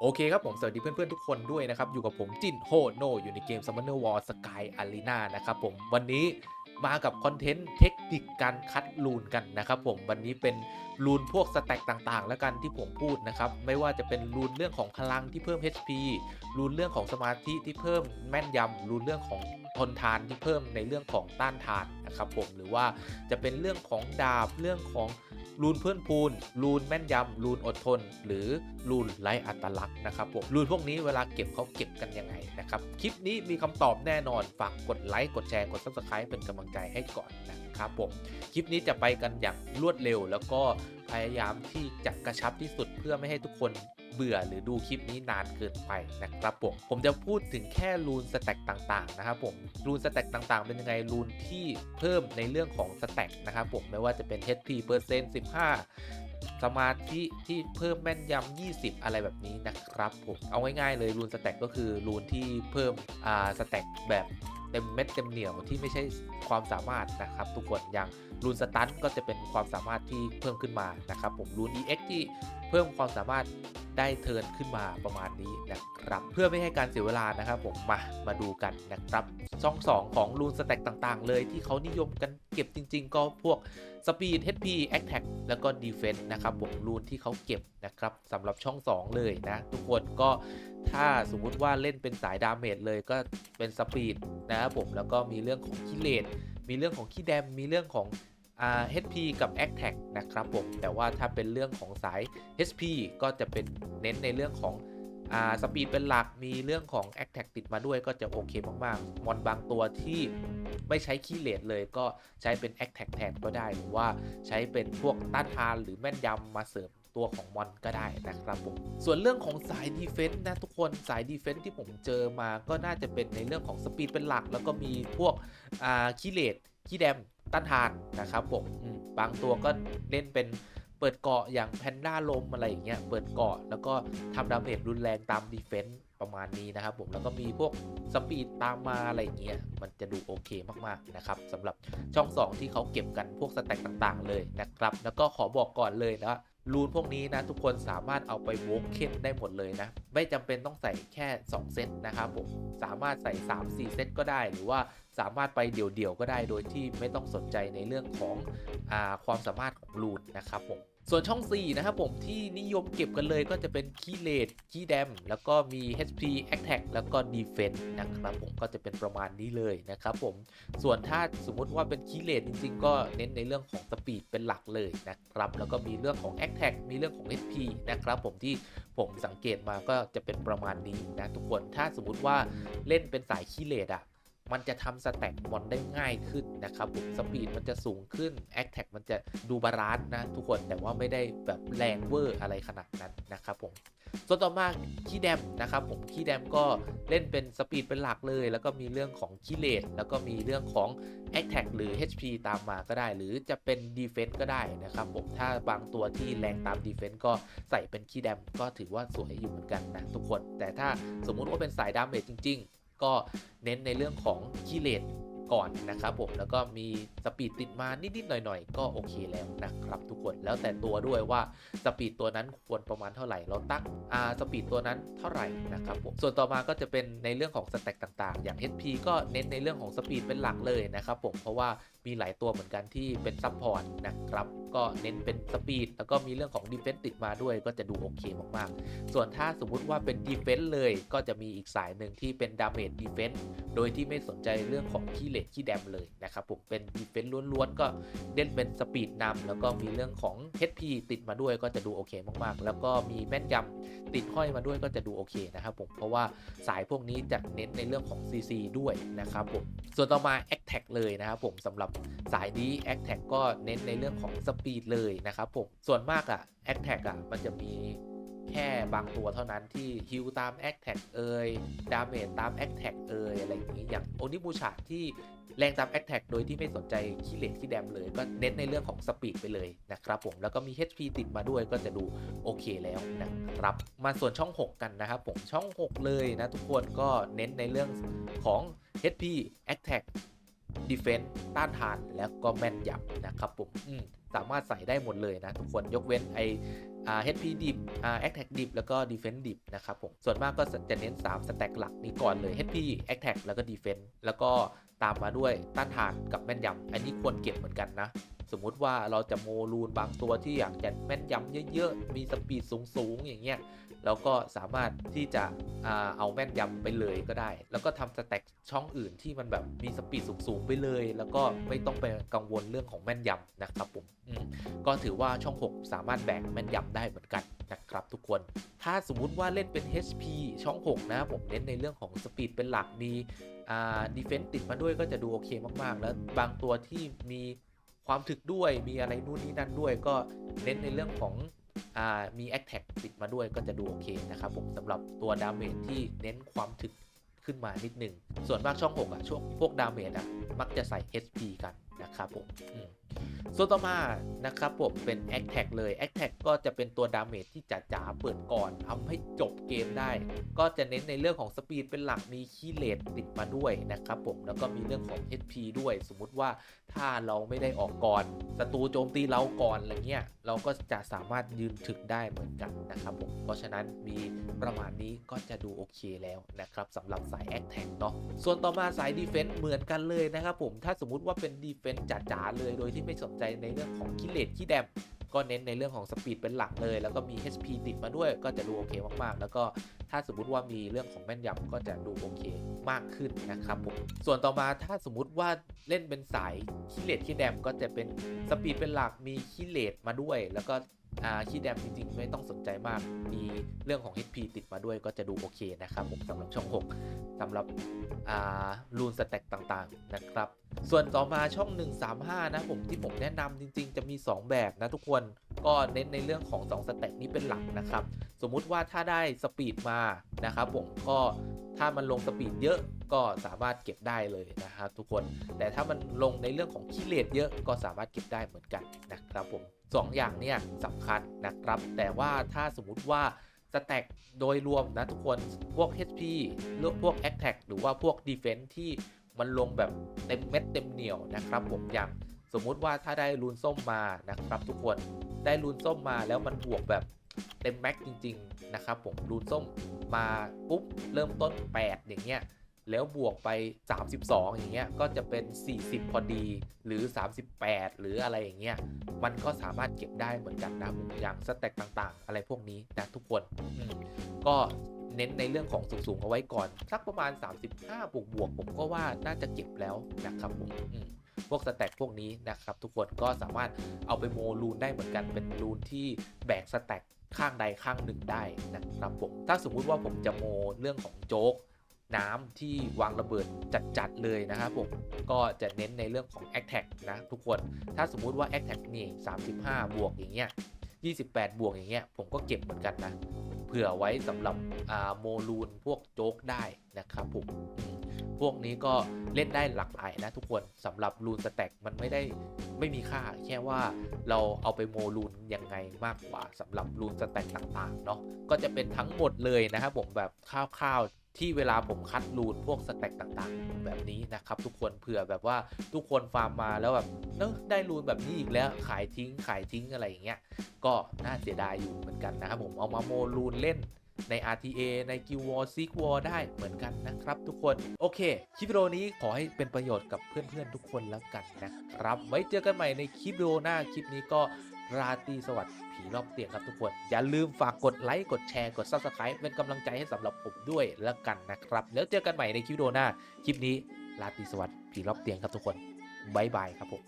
โอเคครับผม สวัสดีเพื่อนๆ ทุกคนด้วยนะครับ อยู่กับผมจินโฮโน อยู่ในเกม Summoner War Sky Arena นะครับผม วันนี้มากับคอนเทนต์เทคนิคการคัดรูนกันนะครับผม วันนี้เป็นรูนพวกสแต็กต่างๆ แล้วกันที่ผมพูดนะครับ ไม่ว่าจะเป็นรูนเรื่องของพลังที่เพิ่ม HP รูนเรื่องของสมาธิที่เพิ่มแม่นยำรูนเรื่องของทนทานที่เพิ่มในเรื่องของต้านทานนะครับผม หรือว่าจะเป็นเรื่องของดาบเรื่องของ รูนเพื่อนพูนรูนแม่นยำรูนอดทน หรือรูนไร้อัตลักษณ์นะครับผมรูนพวกนี้เวลาเก็บเขาเก็บกันยังไงนะครับคลิปนี้มีคำตอบแน่นอนฝากกดไลค์กดแชร์กด subscribe เป็นกำลังใจให้ก่อนนะครับผมคลิปนี้จะไปกันอย่างรวดเร็ว แล้วก็พยายามที่จะกระชับที่สุดเพื่อไม่ให้ทุกคน เบื่อหรือดูคลิปนี้นานเกินไปนะครับผมผมจะพูดถึงแค่รูนสแต็กต่างๆนะครับผมรูนสแต็กต่างๆ เป็นยังไงรูนที่เพิ่มในเรื่องของสแต็กนะครับผมไม่ว่าจะเป็น HP เปอร์เซ็นต์15สมาธิที่เพิ่มแม่นยำ 20 อะไรแบบนี้นะครับผม เอาง่ายๆเลยรูนสแต็กก็คือรูนที่เพิ่มอ่าสแต็กแบบ ต็มเม็ดเต็มเหนียวที่ไม่ใช่ความสามารถนะครับทุกคนอย่างรูนสตันก็จะเป็นความสามารถที่เพิ่มขึ้นมานะครับผมรูน EX ที่เพิ่มความสามารถได้เทิร์นขึ้นมาประมาณนี้นะครับเพื่อไม่ให้การเสียเวลานะครับผมมามาดูกันนะครับช่อง2ของรูนสแต็กต่างๆ เลยที่เขานิยมกันเก็บจริง ๆ ก็พวก Speed HP Attack แล้วก็ Defense นะครับผมรูนที่เขาเก็บนะครับสำหรับช่อง 2 เลยนะ ทุกคนก็ ถ้าสมมุติว่าเล่นเป็นสายดาเมจเลยก็เป็น Speed นะครับผมแล้วก็มีเรื่องของคิเลตมีเรื่องของขี้แดมมีเรื่องของอ่า HP กับ Attack นะครับผมแต่ว่าถ้าเป็นเรื่องของสาย HP ก็จะเป็นเน้นในเรื่องของอ่าสปีดเป็นหลักมีเรื่องของ a t t a c ติดมาด้วยก็จะโอเคมากๆ มอนบางตัวที่ไม่ใช้คีเลดเลยก็ใช้เป็น a t t a c แทนก็ได้ หรือว่าใช้เป็นพวกต้านทานหรือแม่นยำมาเสริม ตัวของมอนก็ได้นะครับผมส่วนเรื่องของสายดีเฟนต์นะทุกคนสายดีเฟนต์ที่ผมเจอมาก็น่าจะเป็นในเรื่องของสปีดเป็นหลัก แล้วก็มีพวกอ่าคีเลดคีย์แดมต้านทานนะครับผมอืมบางตัวก็เล่นเป็นเปิดเกาะอย่างแพนด้าลมอะไรอย่างเงี้ยเปิดเกาะแล้วก็ทำดาเมจรุนแรงตามดีเฟนต์ประมาณนี้นะครับผมแล้วก็มีพวกสปีดตามมาอะไรอย่างเงี้ยมันจะดูโอเคมากๆนะครับสำหรับช่อง 2 ที่เขาเก็บกันพวกสแต็กต่างๆเลยนะครับ แล้วก็ขอบอกก่อนเลยนะ รูนพวกนี้นะทุกคนสามารถเอาไปโวกเคนได้หมดเลยนะ ไม่จำเป็นต้องใส่แค่ 2 เซตนะครับผมสามารถใส่ 3-4 เซตก็ได้หรือว่าสามารถไปเดี่ยวๆก็ได้โดยที่ไม่ต้องสนใจในเรื่องของอความสามารถของรูนนะครับผม ส่วนช่อง 4 นะครับผมที่นิยมเก็บกันเลยก็จะเป็นคีเลดคีแดมแล้วก็มี HP Attack แล้วก็ Defense นะครับผมก็จะเป็นประมาณนี้เลยนะครับผมส่วนถ้าสมมุติว่าเป็นคีเลดจริง ๆ ก็เน้นในเรื่องของสปีดเป็นหลักเลยนะครับแล้วก็มีเรื่องของ Attack มีเรื่องของ HP นะครับผมที่ผมสังเกตมาก็จะเป็นประมาณนี้นะทุกคนถ้าสมมุติว่าเล่นเป็นสายคีเลดอะ มันจะทำสแต็กมอนได้ง่ายขึ้นนะครับผมสปีดมันจะสูงขึ้นแอคแท็กมันจะดูบาลานซ์นะทุกคนแต่ว่าไม่ได้แบบแรงเวอร์อะไรขนาดนั้นนะครับผมส่วนต่อมาคีย์แดมนะครับผมคีย์แดมก็เล่นเป็นสปีดเป็นหลักเลย แล้วก็มีเรื่องของคีเลตแล้วก็มีเรื่องของ a t t a c หรือ HP ตามมาก็ได้ หรือจะเป็น Defense ก็ได้นะครับผมถ้าบางตัวที่แรงตาม Defense ก็ใส่เป็นคีย์แดมก็ถือว่าสวยอยู่เหมือนกันนะทุกคน แต่ถ้าสมมุติว่าเป็นสายดาเมจจริง ก็เน้นในเรื่องของคีเลสก่อนนะครับผมแล้วก็มีสปีดติดมานิดๆหน่อยๆ ก็โอเคแล้วนะครับ ทุกคนแล้วแต่ตัวด้วยว่าสปีดตัวนั้นควรประมาณเท่าไหร่เราตั้งอ่าสปีดตัวนั้นเท่าไหร่นะครับผมส่วนต่อมาก็จะเป็นในเรื่องของสแต็กต่างๆ อย่าง HP ก็เน้นในเรื่องของสปีดเป็นหลักเลยนะครับผมเพราะว่า มีหลายตัวเหมือนกันที่เป็นซัพพอร์ตนะครับ ก็เน้นเป็นสปีดแล้วก็มีเรื่องของดีเฟน s ์ติดมาด้วยก็จะดูโอเคมากๆ ส่วนถ้าสมมุติว่าเป็นดีเฟน s ์เลยก็จะมีอีกสายหนึ่งที่เป็นดาเมจดีเฟน s ์โดยที่ไม่สนใจเรื่องของขี้เลดขี้แดมเลยนะครับผมเป็นดีเฟน s ์ล้วนๆ ก็เล่นเป็นสปีดนำแล้วก็มีเรื่องของ HP ติดมาด้วยก็จะดูโอเคมากๆ แล้วก็มีแม่นยำติดห้อยมาด้วยก็จะดูโอเคนะครับผมเพราะว่าสายพวกนี้จะเน้นในเรื่องของ CC ด้วยนะครับผมส่วนต่อมา a t t a c เลยนะครับผมสำหรับสายนี้ a c t a g ก็เน้นในเรื่องของสปีดเลยนะครับผม ส่วนมากอะ a c t a g อะมันจะมีแค่บางตัวเท่านั้นที่ฮิวตาม a c t a g เอยดาเมจตาม a c t a g เอยอะไรอย่างนี้ อย่างโอนิบูชาที่แรงตาม a c t a g โดยที่ไม่สนใจคีเลตคีแดมเลย ก็เน้นในเรื่องของสปีดไปเลยนะครับผม แล้วก็มี HP ติดมาด้วยก็จะดูโอเคแล้วนะครับ มาส่วนช่อง 6 กันนะครับผมช่อง 6 เลยนะทุกคนก็เน้นในเรื่องของ HP ดีเฟนต์ต้านทานแล้วก็แม่นยำนะครับผมมสามารถใส่ได้หมดเลยนะทุกคนยกเว้นไอเฮดพีดิบอ่า Attack ดิบแล้วก็ดีเฟนต์ดิบนะครับผมส่วนมากก็จะเน้น 3 สแต็กหลักนี้ก่อนเลย HP Attack แล้วก็ Defense แล้วก็ ตามมาด้วยต้านทานกับแม่นยำอันนี้ควรเก็บเหมือนกันนะ สมมุติว่าเราจะโมลูนบางตัวที่อยากจะแม่นยำเยอะๆ มีสปีดสูงๆ อย่างเงี้ยเราก็สามารถที่จะเอาแม่นยำไปเลยก็ได้ แล้วก็ทำสแต็กช่องอื่นที่มันแบบมีสปีดสูงๆ ไปเลย แล้วก็ไม่ต้องไปกังวลเรื่องของแม่นยำนะครับผมมก็ถือว่าช่อง 6 สามารถแบ่งแม่นยำได้เหมือนกันนะครับทุกคน ถ้าสมมุติว่าเล่นเป็น HP ช่อง 6 นะผมเน้นในเรื่องของสปีดเป็นหลักมี อ่าดีเฟนต์ติดมาด้วยก็จะดูโอเคมากๆ แล้วบางตัวที่มีความถึกด้วยมีอะไรนู่นนี่นั่นด้วย ก็เน้นในเรื่องของอ่ามีแอคแท็กติดมาด้วยก็จะดูโอเคนะครับผมสำหรับตัวดาเมจที่เน้นความถึกขึ้นมานิดหนึ่งส่วนมากช่อง 6 อะช่วงพวกดาเมจอะ มักจะใส่ HP กันนะครับผมม ส่วนต่อมานะครับผมเป็น a อ t a c เลย a อ t a c ก็จะเป็นตัวดาเมจที่จ๋าๆเปิดก่อนทำให้จบเกมได้ ก็จะเน้นในเรื่องของสปีดเป็นหลักมีคีเลทติดมาด้วยนะครับผมแล้วก็มีเรื่องของ HP ด้วย สมมุติว่าถ้าเราไม่ได้ออกก่อนศัตรูโจมตีเราก่อนอะไรเงี้ยเราก็จะสามารถยืนถึกได้เหมือนกันนะครับผมเพราะฉะนั้นมีประมาณนี้ก็จะดูโอเคแล้วนะครับสำหรับสายแอคแท็กเนาะส่วนต่อมาสายดีเฟนต์เหมือนกันเลยนะครับผมถ้าสมมุติว่าเป็นดีเฟนต์จ๋าๆเลยโดยที่ไม่สนใจในเรื่องของคิเลตขี้แดมก็เน้นในเรื่องของสปีดเป็นหลักเลย แล้วก็มี HP ติดมาด้วยก็จะดูโอเคมากๆ แล้วก็ถ้าสมมติว่ามีเรื่องของแม่นยำก็จะดูโอเคมากขึ้นนะครับผมส่วนต่อมาถ้าสมมุติว่าเล่นเป็นสายคิเลตขี้แดมก็จะเป็นสปีดเป็นหลักมีคิเลตมาด้วย แล้วก็อ่าขี้แดมจริงๆ ไม่ต้องสนใจมาก มีเรื่องของ HP ติดมาด้วยก็จะดูโอเคนะครับผมสำหรับช่อง 6สำหรับรูนสแต็กต่างๆนะครับส่วนต่อมาช่อง 135 นะผมที่ผมแนะนำจริง ๆ จะมี 2 แบบนะทุกคนก็เน้นในเรื่องของ 2 สเต็กนี้เป็นหลักนะครับ สมมุติว่าถ้าได้สปีดมานะครับผมก็ถ้ามันลงสปีดเยอะก็สามารถเก็บได้เลยนะครับทุกคนแต่ถ้ามันลงในเรื่องของคิเลตเยอะก็สามารถเก็บได้เหมือนกันนะครับผมสองอย่างเนี่ยสำคัญนะครับ แต่ว่าถ้าสมมุติว่าสแต็กโดยรวมนะทุกคนพวก HP หรือพวก a t t a c หรือว่าพวก Defense ที่ มันลงแบบเต็มเม็ดเต็มเหนียวนะครับ ผมอย่างสมมุติว่าถ้าได้รูนส้มมานะครับ ทุกคนได้รูนส้มมาแล้วมันบวกแบบเต็มแม็กจริง ๆ นะครับ ผมรูนส้มมาปุ๊บเริ่มต้น 8 อย่างเงี้ยแล้วบวกไป 32 อย่างเงี้ย ก็จะเป็น 40 พอดี หรือ 38 หรืออะไรอย่างเงี้ย มันก็สามารถเก็บได้เหมือนกันนะผมอย่างสแต็กต่างๆ อะไรพวกนี้นะทุกคน ก็ เน้นในเรื่องของสูงๆเอาไว้ก่อน สักประมาณ 35 บวกบวกผมก็ว่าน่าจะเก็บแล้วนะครับผมพวกสแต็กพวกนี้นะครับ ทุกคนก็สามารถเอาไปโมลูนได้เหมือนกันเป็นลูนที่แบกสแต็กข้างใดข้างหนึ่งได้นะครับผมถ้าสมมุติว่าผมจะโมเรื่องของโจ๊กน้ำที่วางระเบิดจัดๆเลยนะครับผมก็จะเน้นในเรื่องของ a t t a c นะทุกคนถ้าสมมุติว่า a t t a c นี่ 35 บวกอย่างเงี้ย 28 บวกอย่างเงี้ยผมก็เก็บเหมือนกันนะ ผื่อไว้สำหรับโมลูนพวกโจ๊กได้นะครับผมอืมพวกนี้ก็เล่นได้หลากหลายนะทุกคนสำหรับลูนสแต็กมันไม่ได้ไม่มีค่าแค่ว่าเราเอาไปโมลูนยังไงมากกว่าสำหรับลูนสแต็กต่างๆเนาะก็จะเป็นทั้งหมดเลยนะครับผมแบบคร่าวๆ ที่เวลาผมคัดรูนพวกสแต็กต่างๆ แบบนี้นะครับทุกคนเผื่อแบบว่าทุกคนฟาร์มมาแล้วแบบเนอะได้รูนแบบนี้อีกแล้วขายทิ้งขายทิ้งอะไรอย่างเงี้ยก็น่าเสียดายอยู่เหมือนกันนะครับผมเอามาโมรูนเล่นใน RTA ใน Guild War Seek War ได้เหมือนกันนะครับทุกคน โอเค คลิปวิดีโอนี้ขอให้เป็นประโยชน์กับเพื่อนๆ ทุกคนแล้วกันนะครับ ไว้เจอกันใหม่ในคลิปวิดีโอหน้าคลิปนี้ก็ ราตรีสวัสดิ์ผีรอบเตียงครับทุกคน อย่าลืมฝากกดไลค์กดแชร์กด Subscribe เป็นกำลังใจให้สำหรับผมด้วยแล้วกันนะครับ แล้วเจอกันใหม่ในคลิปวิดีโอหน้า คลิปนี้ราตรีสวัสดิ์ผีรอบเตียงครับทุกคนบ๊ายบายครับผม